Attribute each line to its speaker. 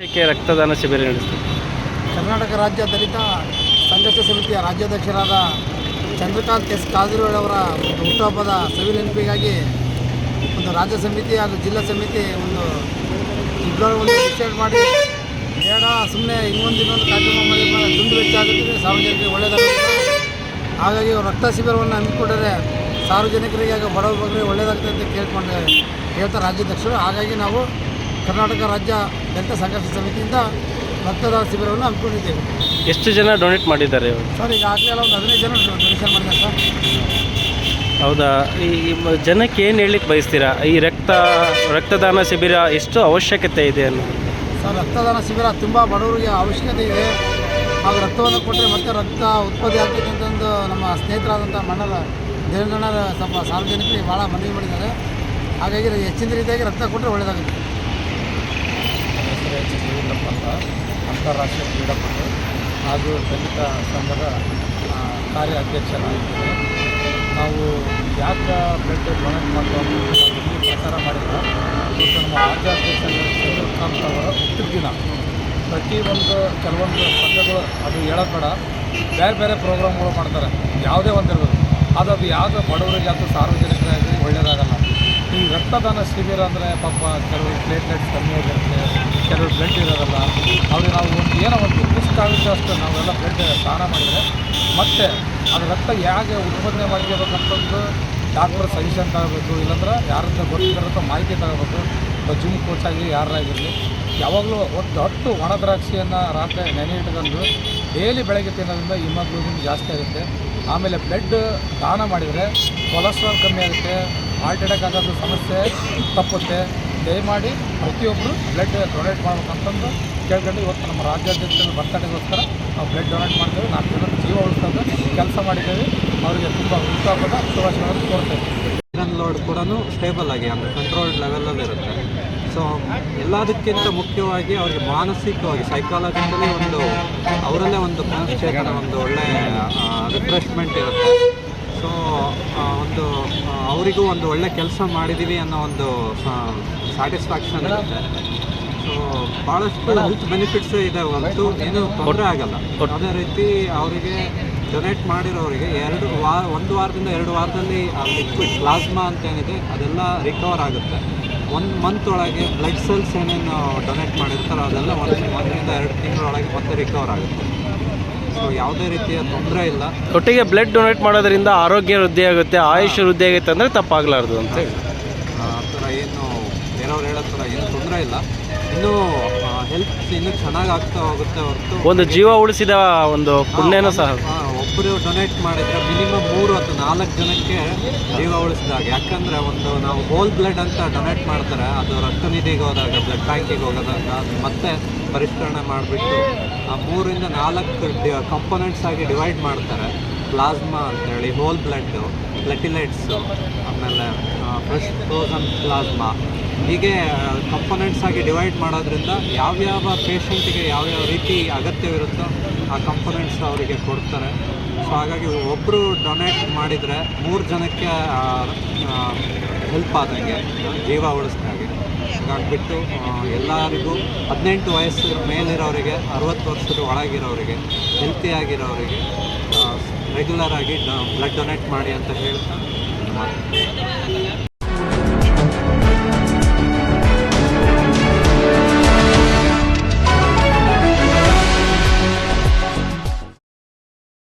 Speaker 1: ಏಕೆ ರಕ್ತದಾನ ಶಿಬಿರ ನಡೆಸಿದೆ
Speaker 2: ಕರ್ನಾಟಕ ರಾಜ್ಯ ದಲಿತ ಸಂಘರ್ಷ ಸಮಿತಿಯ ರಾಜ್ಯಾಧ್ಯಕ್ಷರಾದ ಚಂದ್ರಕಾಂತ್ ಎಸ್ ಅವರ ಒಂದು ಹುಟ್ಟುಹಬ್ಬದ ಸವಿನೆನಪಿಗಾಗಿ ಒಂದು ರಾಜ್ಯ ಸಮಿತಿ ಹಾಗೂ ಜಿಲ್ಲಾ ಸಮಿತಿ ಒಂದು ಇಬ್ಬರೊಂದು ಡಿಸೈಡ್ ಮಾಡಿ, ಬೇಡ ಸುಮ್ಮನೆ ಇನ್ನೊಂದು ಇನ್ನೊಂದು ಕಾರ್ಯಕ್ರಮ ಮಾಡಿ ದುಂಡು ವೆಚ್ಚ ಆಗುತ್ತದೆ ಸಾರ್ವಜನಿಕರಿಗೆ ಒಳ್ಳೆಯದಾಗುತ್ತೆ ಹಾಗಾಗಿ ರಕ್ತ ಶಿಬಿರವನ್ನು ಹಮ್ಮಿಕೊಂಡರೆ ಸಾರ್ವಜನಿಕರಿಗೆ ಆಗ ಬಡವ ಬಗ್ಗೆ ಒಳ್ಳೇದಾಗ್ತದೆ ಅಂತ ಕೇಳ್ಕೊಂಡು ಹೇಳ್ತಾರೆ ರಾಜ್ಯಾಧ್ಯಕ್ಷರು. ಹಾಗಾಗಿ ನಾವು ಕರ್ನಾಟಕ ರಾಜ್ಯ ದಲಿತ ಸಂಘರ್ಷ ಸಮಿತಿಯಿಂದ ರಕ್ತದಾನ ಶಿಬಿರವನ್ನು ಹಮ್ಮಿಕೊಂಡಿದ್ದೇವೆ.
Speaker 1: ಎಷ್ಟು ಜನ ಡೊನೇಟ್ ಮಾಡಿದ್ದಾರೆ?
Speaker 2: ಸರ್ ಈಗಾಗಲೇ ಒಂದು ಹದಿನೈದು ಜನ ಡೊನೇಷನ್ ಮಾಡಿದ್ದಾರೆ ಸರ್.
Speaker 1: ಹೌದಾ? ಈ ಜನಕ್ಕೆ ಏನು ಹೇಳಲಿಕ್ಕೆ ಬಯಸ್ತೀರಾ? ಈ ರಕ್ತ ರಕ್ತದಾನ ಶಿಬಿರ ಎಷ್ಟು ಅವಶ್ಯಕತೆ ಇದೆ ಅನ್ನೋ?
Speaker 2: ಸರ್ ರಕ್ತದಾನ ಶಿಬಿರ ತುಂಬ ಬಡವರಿಗೆ ಅವಶ್ಯಕತೆ ಇದೆ. ಹಾಗೂ ರಕ್ತವನ್ನು ಕೊಟ್ಟರೆ ಮತ್ತೆ ರಕ್ತ ಉತ್ಪತ್ತಿ ಆಗ್ತಕ್ಕಂಥ ನಮ್ಮ ಸ್ನೇಹಿತರಾದಂಥ ಮಣ್ಣರ ದೇವೇಂದ್ರಣ್ಣರ ಸ್ವಲ್ಪ ಸಾರ್ವಜನಿಕರಿಗೆ ಭಾಳ ಮನವಿ ಮಾಡಿದ್ದಾರೆ. ಹಾಗಾಗಿ ಹೆಚ್ಚಿನ ರೀತಿಯಾಗಿ ರಕ್ತ ಕೊಟ್ಟರೆ ಒಳ್ಳೆಯದಾಗುತ್ತೆ
Speaker 3: ಅಂತ ಅಂತಾರಾಷ್ಟ್ರೀಯ ಕ್ರೀಡಾಪಟು ಹಾಗೂ ದಲಿತ ಸಂಘದ ಕಾರ್ಯ ಅಧ್ಯಕ್ಷರಾಗಿದ್ದೇವೆ ನಾವು ಯಾಕೆ ಬ್ಲಡ್ ಡೊನೇಟ್ ಇಲ್ಲಿ ಪ್ರಚಾರ ಮಾಡಿಲ್ಲ. ಮತ್ತು ನಮ್ಮ ರಾಜ್ಯಾಧ್ಯಕ್ಷ ಅವರ ಹುಟ್ಟಿದ ದಿನ. ಪ್ರತಿಯೊಂದು ಕೆಲವೊಂದು ಸಂಘಗಳು ಅದು ಹೇಳೋದು ಬೇಡ. ಬೇರೆ ಬೇರೆ ಪ್ರೋಗ್ರಾಮ್ಗಳು ಮಾಡ್ತಾರೆ. ಯಾವುದೇ ಒಂದಿರ್ಬೋದು. ಅದು ಅದು ಯಾವುದೋ ಬಡವರಿಗೆ ಅಥವಾ ಸಾರ್ವಜನಿಕರಾಗಿ ಒಳ್ಳೆಯದಾಗಲ್ಲ. ಈ ರಕ್ತದಾನ ಶಿಬಿರ ಅಂದರೆ ಪಾಪ ಕೆಲವು ಪ್ಲೇಟ್ಲೆಟ್ಸ್ ಕಮ್ಮಿ ಆಗಿರುತ್ತೆ, ಕೆಲವು ಬ್ಲಡ್ ಇರೋದಲ್ಲ ಅವ್ರಿಗೆ ನಾವು ಒಂದು ಏನೋ ಒಂದು ಎಷ್ಟಾಗುತ್ತೆ ಅಷ್ಟು ನಾವೆಲ್ಲ ಬ್ಲಡ್ ದಾನ ಮಾಡಿದರೆ ಮತ್ತೆ ಅದು ರಕ್ತ ಹೇಗೆ ಉತ್ಪಾದನೆ ಮಾಡ್ಕೋಬೇಕಂತಂದು ಡಾಕ್ಟರ್ ಸಜೆಷನ್ ತಗೋಬೇಕು, ಇಲ್ಲಾಂದ್ರೆ ಯಾರಂತ ಗೊತ್ತಿರೋ ಮಾಹಿತಿ ತಗೋಬೇಕು. ಜಿಮ್ ಕೋಚ್ ಆಗಲಿ ಯಾರಾಗಿರಲಿ ಯಾವಾಗಲೂ ಒಂದು ಹತ್ತು ಒಣ ದ್ರಾಕ್ಷಿಯನ್ನು ರಾತ್ರಿ ನೆನೆ ಇಟ್ಕೊಂಡು ಡೈಲಿ ಬೆಳಗ್ಗೆ ತಿನ್ನೋದ್ರಿಂದ ಹಿಮೋಗ್ಲೋಬಿನ್ ಜಾಸ್ತಿ ಆಗುತ್ತೆ. ಆಮೇಲೆ ಬ್ಲಡ್ ದಾನ ಮಾಡಿದರೆ ಕೊಲೆಸ್ಟ್ರಾಲ್ ಕಮ್ಮಿ ಆಗುತ್ತೆ ಹಾರ್ಟ್ ಅಟ್ಯಾಕ್ ಆಗೋದು ಸಮಸ್ಯೆ, ತಪ್ಪುತ್ತೆ. ದಯಮಾಡಿ ಪ್ರತಿಯೊಬ್ಬರು ಬ್ಲಡ್ ಡೊನೇಟ್ ಮಾಡ್ಬೇಕಂತಂದು ಕೇಳ್ಕೊಂಡು ಇವತ್ತು ನಮ್ಮ ರಾಜ್ಯಾಧ್ಯಕ್ಷರ ಬರ್ತಡೆಗೋಸ್ಕರ ನಾವು ಬ್ಲಡ್ ಡೊನೇಟ್ ಮಾಡ್ತೇವೆ. ನಾಲ್ಕು ಜನ ಜೀವ ಉಳಿಸ್ಕೊಂಡು ಕೆಲಸ ಮಾಡಿದ್ದೇವೆ. ಅವರಿಗೆ ತುಂಬ ಉತ್ಸಾಹದ ಶುಭಾಶಯಗಳನ್ನು ಕೋರ್ತೇವೆ
Speaker 4: ಲೋಡ್ ಕೂಡ ಸ್ಟೇಬಲ್ ಆಗಿ, ಅಂದರೆ ಕಂಟ್ರೋಲ್ಡ್ ಲೆವೆಲಲ್ಲಿ ಇರುತ್ತೆ ಸೊ ಎಲ್ಲದಕ್ಕಿಂತ ಮುಖ್ಯವಾಗಿ ಅವರಿಗೆ ಮಾನಸಿಕವಾಗಿ ಸೈಕಾಲಜಿಕಲಿ ಒಂದು ಅವರಲ್ಲೇ ಒಂದು ಪುನಶ್ಚೇತನ ಒಂದು ಒಳ್ಳೆ ರಿಫ್ರೆಶ್ಮೆಂಟ್ ಇರುತ್ತೆ. ಸೊ ಒಂದು ಅವರಿಗೂ ಒಂದು ಒಳ್ಳೆ ಕೆಲಸ ಮಾಡಿದ್ದೀವಿ ಅನ್ನೋ ಒಂದು ಸ್ಯಾಟಿಸ್ಫ್ಯಾಕ್ಷನ್ ಇರುತ್ತೆ. ಸೊ ಭಾಳಷ್ಟು ಹೆಲ್ತ್ ಬೆನಿಫಿಟ್ಸ್ ಇದೆ ಹೊರತು ಏನು ತೊಂದರೆ ಆಗಲ್ಲ. ಅದೇ ರೀತಿ ಅವರಿಗೆ ಡೊನೇಟ್ ಮಾಡಿರೋರಿಗೆ ಎರಡು ವಾರ ಒಂದು ವಾರದಿಂದ ಎರಡು ವಾರದಲ್ಲಿ ಆ ಲಿಕ್ವಿಡ್ ಪ್ಲಾಸ್ಮಾ ಅಂತ ಏನಿದೆ ಅದೆಲ್ಲ ರಿಕವರ್ ಆಗುತ್ತೆ. ಒಂದು ಮಂತ್ ಒಳಗೆ ಬ್ಲಡ್ ಸೆಲ್ಸ್ ಏನೇನು ಡೊನೇಟ್ ಮಾಡಿರ್ತಾರೋ ಅದೆಲ್ಲ ಒಂದು ಒಂದರಿಂದ ಎರಡು ತಿಂಗಳೊಳಗೆ ಮತ್ತೆ ರಿಕವರ್ ಆಗುತ್ತೆ. ಸೊ ಯಾವುದೇ ರೀತಿಯ ತೊಂದರೆ ಇಲ್ಲ.
Speaker 1: ಒಟ್ಟಿಗೆ ಬ್ಲಡ್ ಡೊನೇಟ್ ಮಾಡೋದ್ರಿಂದ ಆರೋಗ್ಯ ವೃದ್ಧಿ ಆಗುತ್ತೆ ಆಯುಷ್ ವೃದ್ಧಿ ಆಗುತ್ತೆ ಅಂದರೆ ತಪ್ಪಾಗಲಾರ್ದು ಅಂತ ಹೇಳಿ
Speaker 4: ಆ ಥರ ಏನು ಬೇರೆಯವ್ರು ಹೇಳೋ ಥರ ಏನು ತೊಂದರೆ ಇಲ್ಲ. ಇನ್ನೂ ಹೆಲ್ತ್ ಇನ್ನೂ ಚೆನ್ನಾಗಿ ಆಗ್ತಾ ಹೋಗುತ್ತೆ ಹೊರತು.
Speaker 1: ಒಂದು ಜೀವ ಉಳಿಸಿದ ಒಂದು ಪುಣ್ಯನೂ ಸಹ.
Speaker 4: ಒಬ್ಬರು ಡೊನೇಟ್ ಮಾಡಿದರೆ ಮಿನಿಮಮ್ ಮೂರು ಅಥವಾ ನಾಲ್ಕು ಜನಕ್ಕೆ ಜೀವ ಉಳಿಸಿದಾಗ ಯಾಕಂದರೆ ಒಂದು ನಾವು ಹೋಲ್ ಬ್ಲಡ್ ಅಂತ ಡೊನೇಟ್ ಮಾಡ್ತಾರೆ. ಅದು ರಕ್ತನಿಧಿಗೆ ಹೋದಾಗ ಬ್ಲಡ್ ಬ್ಯಾಂಕಿಗೆ ಹೋಗೋದಾಗ ಅದು ಮತ್ತೆ ಪರಿಷ್ಕರಣೆ ಮಾಡಿಬಿಟ್ಟು ಆ ಮೂರಿಂದ ನಾಲ್ಕು ಕಂಪೋನೆಂಟ್ಸ್ ಆಗಿ ಡಿವೈಡ್ ಮಾಡ್ತಾರೆ. ಪ್ಲಾಸ್ಮಾ ಅಂತೇಳಿ ಹೋಲ್ ಬ್ಲಡ್ಡು ಪ್ಲೆಟಿಲೈಟ್ಸು ಆಮೇಲೆ ಫ್ರೆಶ್ ಫ್ರೋಸನ್ ಪ್ಲಾಸ್ಮಾ ಹೀಗೆ ಕಂಪೋನೆಂಟ್ಸ್ ಆಗಿ ಡಿವೈಡ್ ಮಾಡೋದ್ರಿಂದ ಯಾವ್ಯಾವ ಪೇಷಂಟಿಗೆ ಯಾವ್ಯಾವ ರೀತಿ ಅಗತ್ಯವಿರುತ್ತೋ ಆ ಕಂಪೊನೆಂಟ್ಸ್ ಅವರಿಗೆ ಕೊಡ್ತಾರೆ. ಸೊ ಹಾಗಾಗಿ ಒಬ್ಬರು ಡೊನೇಟ್ ಮಾಡಿದರೆ ಮೂರು ಜನಕ್ಕೆ ಹೆಲ್ಪ್ ಆದಂಗೆ, ಜೀವ ಉಳಿಸ್ದಾಗೆ ಹಾಗಾಗ್ಬಿಟ್ಟು ಎಲ್ಲರಿಗೂ ಹದಿನೆಂಟು ವಯಸ್ಸು ಮೇಲಿರೋರಿಗೆ, ಅರವತ್ತು ವರ್ಷದ ಒಳಗಿರೋರಿಗೆ ಹೆಲ್ತಿಯಾಗಿರೋರಿಗೆ ರೆಗ್ಯುಲರಾಗಿ ಬ್ಲಡ್ ಡೊನೇಟ್ ಮಾಡಿ ಅಂತ ಹೇಳ್ತಾ